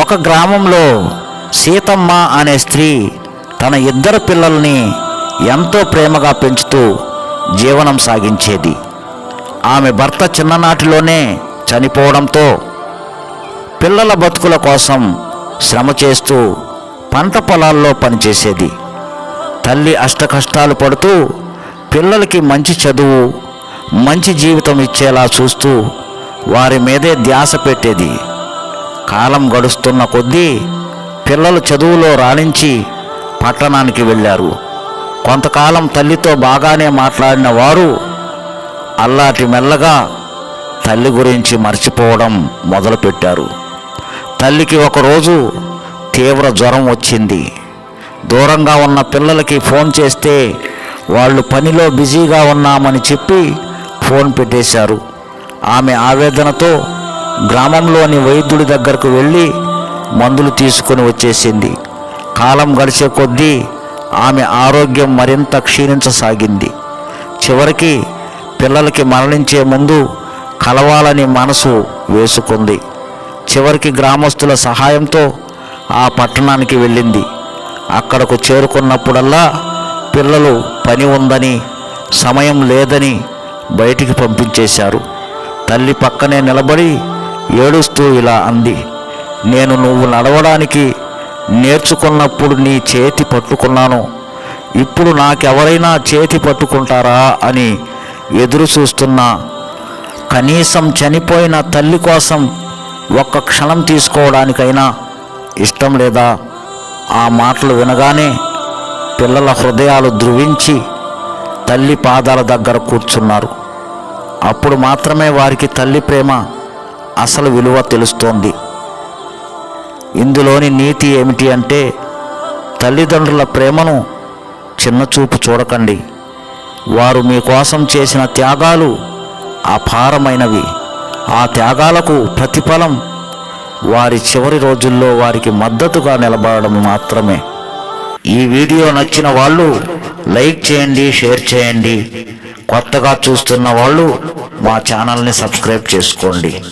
ఒక గ్రామంలో సీతమ్మ అనే స్త్రీ తన ఇద్దరు పిల్లల్ని ఎంతో ప్రేమగా పెంచుతూ జీవనం సాగించేది. ఆమె భర్త చిన్ననాటిలోనే చనిపోవడంతో పిల్లల బతుకుల కోసం శ్రమ చేస్తూ పంట పొలాల్లో పనిచేసేది. తల్లి అష్టకష్టాలు పడుతూ పిల్లలకి మంచి చదువు మంచి జీవితం ఇచ్చేలా చూస్తూ వారి మీదే ధ్యాస పెట్టేది. కాలం గడుస్తున్న కొద్దీ పిల్లలు చదువులో రాణించి పట్టణానికి వెళ్ళారు. కొంతకాలం తల్లితో బాగానే మాట్లాడిన వారు అల్లాటి మెల్లగా తల్లి గురించి మర్చిపోవడం మొదలుపెట్టారు. తల్లికి ఒకరోజు తీవ్ర జ్వరం వచ్చింది. దూరంగా ఉన్న పిల్లలకి ఫోన్ చేస్తే వాళ్ళు పనిలో బిజీగా ఉన్నామని చెప్పి ఫోన్ పెట్టేశారు. ఆమె ఆవేదనతో గ్రామంలోని వైద్యుడి దగ్గరకు వెళ్ళి మందులు తీసుకొని వచ్చేసింది. కాలం గడిచే కొద్దీ ఆమె ఆరోగ్యం మరింత క్షీణించసాగింది. చివరికి పిల్లలకి మరణించే ముందు కలవాలని మనసు వేసుకుంది. చివరికి గ్రామస్తుల సహాయంతో ఆ పట్టణానికి వెళ్ళింది. అక్కడకు చేరుకున్నప్పుడల్లా పిల్లలు పని ఉందని సమయం లేదని బయటికి పంపించేశారు. తల్లి పక్కనే నిలబడి ఏడుస్తూ ఇలా అంది నేను నువ్వు నడవడానికి నేర్చుకున్నప్పుడు నీ చేతి పట్టుకున్నాను. ఇప్పుడు నాకెవరైనా చేతి పట్టుకుంటారా? అని ఎదురు చూస్తున్నా కనీసం చనిపోయిన తల్లి కోసం ఒక్క క్షణం తీసుకోవడానికైనా ఇష్టం లేదా? ఆ మాటలు వినగానే పిల్లల హృదయాలు ధృవించి తల్లి పాదాల దగ్గర కూర్చున్నారు. అప్పుడు మాత్రమే వారికి తల్లి ప్రేమ అసలు విలువ తెలుస్తోంది. ఇందులోని నీతి ఏమిటి అంటే తల్లిదండ్రుల ప్రేమను చిన్నచూపు చూడకండి. వారు మీకోసం చేసిన త్యాగాలు అపారమైనవి. ఆ త్యాగాలకు ప్రతిఫలం వారి చివరి రోజుల్లో వారికి మద్దతుగా నిలబడడం మాత్రమే. ఈ వీడియో నచ్చిన వాళ్ళు లైక్ చేయండి షేర్ చేయండి. కొత్తగా చూస్తున్న వాళ్ళు మా ఛానల్ని సబ్స్క్రైబ్ చేసుకోండి.